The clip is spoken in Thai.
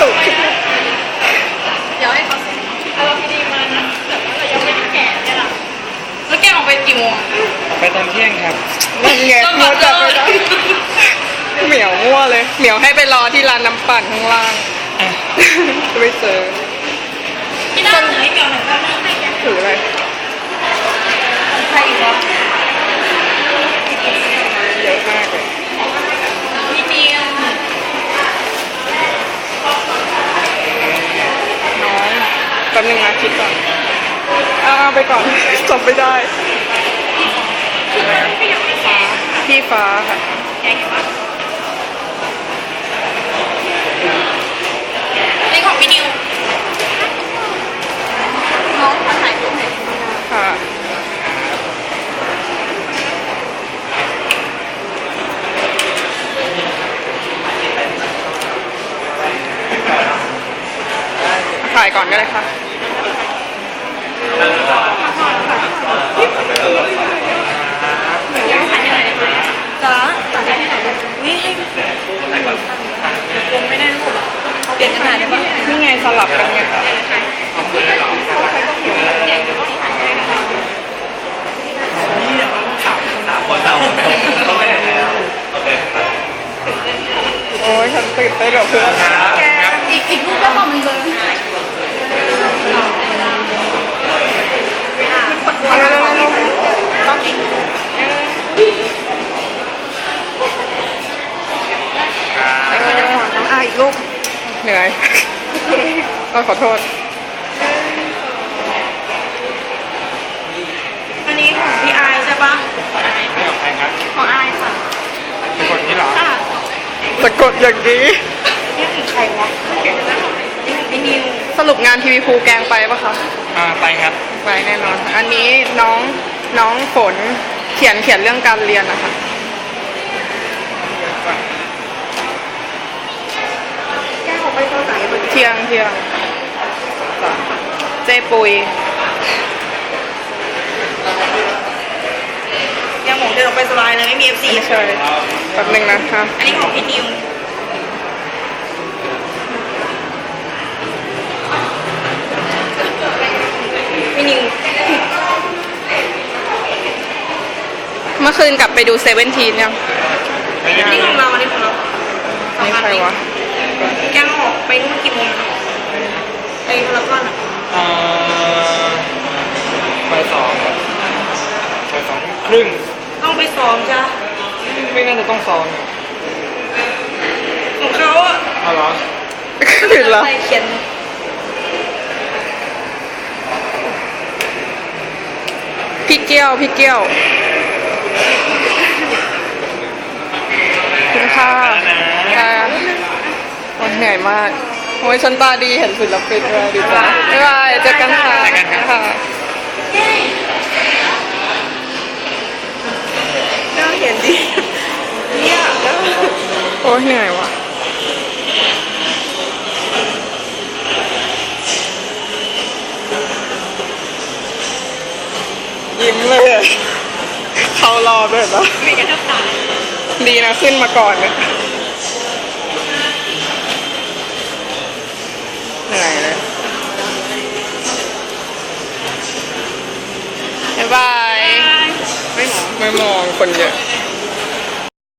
สุกเดี๋ยวให้เขาเซ็นเอาเราพีดีมานะแต่ว่าเรายังไม่ได้แกะเนี่ยล่ะแล้วแกะออกไปกี่โมงอะไปตอนเที่ยงครับนั่นไงก็มัมาวจะไปเลได้ยเหมียวมั่วเลย เหมียวให้ไปรอที่ร้านน้ำปั่นข้างล่างอะไม่เจอพี่ด้านไหนเกี่ยวหนึ่งก็ไม่ให้แกะถืออะไรใครอีกวะ เยอะมากเลย พี่เนีย น้อง แป๊บนึงนะคิดก่อนเอาเอาไปก่อนจำไม่ได้พี่ฟ้าค่ะ แกะเห็นปะนี่ของพี่นิวน้องมาถ่ายรูปหน่อย ค่ะ ถ่ายก่อนก็ได้ค่ะยังถ่ายให้หน่อยได้ไหมจ้าถ่ายให้หน่อยได้ไหมวิให้วงไม่ได้รูปอะเปลี่ยนกันหน่อยได้ปะนี่ไงสลับกันไงโอ้ยฉันตื่นเต้นกับเพื่อน แกอีกอีกรูปก็พอมันเลย ลูกเหนื่อยก็ขอโทษ อันนี้ของพี่ไอายใช่ปะไม่ของใครครับของไอายค่ะเป็นคนที่หรอค่ะสะกดอย่างนี้นี่คือใครวะนี่ของพี่นิวสรุปงานทีวีภูแกงไปปะคะอ่าไปครับไปแน่นอน อันนี้น้องน้องฝนเขียนเขียนเรื่องการเรียนนะคะ แกออกไปตอนไหน เที่ยงเที่ยงจ้ะเจ๊ปุยยังหมงเดินออกไปสบายเลยไม่มีเอฟซีไม่ใช่แป๊บหนึงนะคะอันนี้ของพี่นิวพี่นิวเมื่อคืนกลับไปดูเซเว่นทีนยังไม่ได้อันนี้ของเราอันนี้ของเราสองนี่อันใครวะแกงออกไปนู่นกี่โมง นะไอ้พารากอนอะอ่าบ่ายสองครับบ่ายสองครึ่งต้องไปซ้อมจ้ะไม่น่าจะต้องซ้อมของเขาอะเอาเหรอคืนละใส่เขียนพี่เกี้ยว พี่เกี้ยวคุณค่าค่ะโอ้ยเหนื่อยมาก โอ้ยฉันตาดีเห็นศิลปินด้วยดีใจบ๊ายบายเจอกันค่ะค่ะ น่าเห็นดิเนี่ยโอ้ยเหนื่อยว่ะยิ้มเลยเขารอด้วยนะไม่จะต้องตายดีนะขึ้นมาก่อนเนี่ย เหนื่อยเลยบ๊ายบาย ไม่มองไม่มองคนเยอะ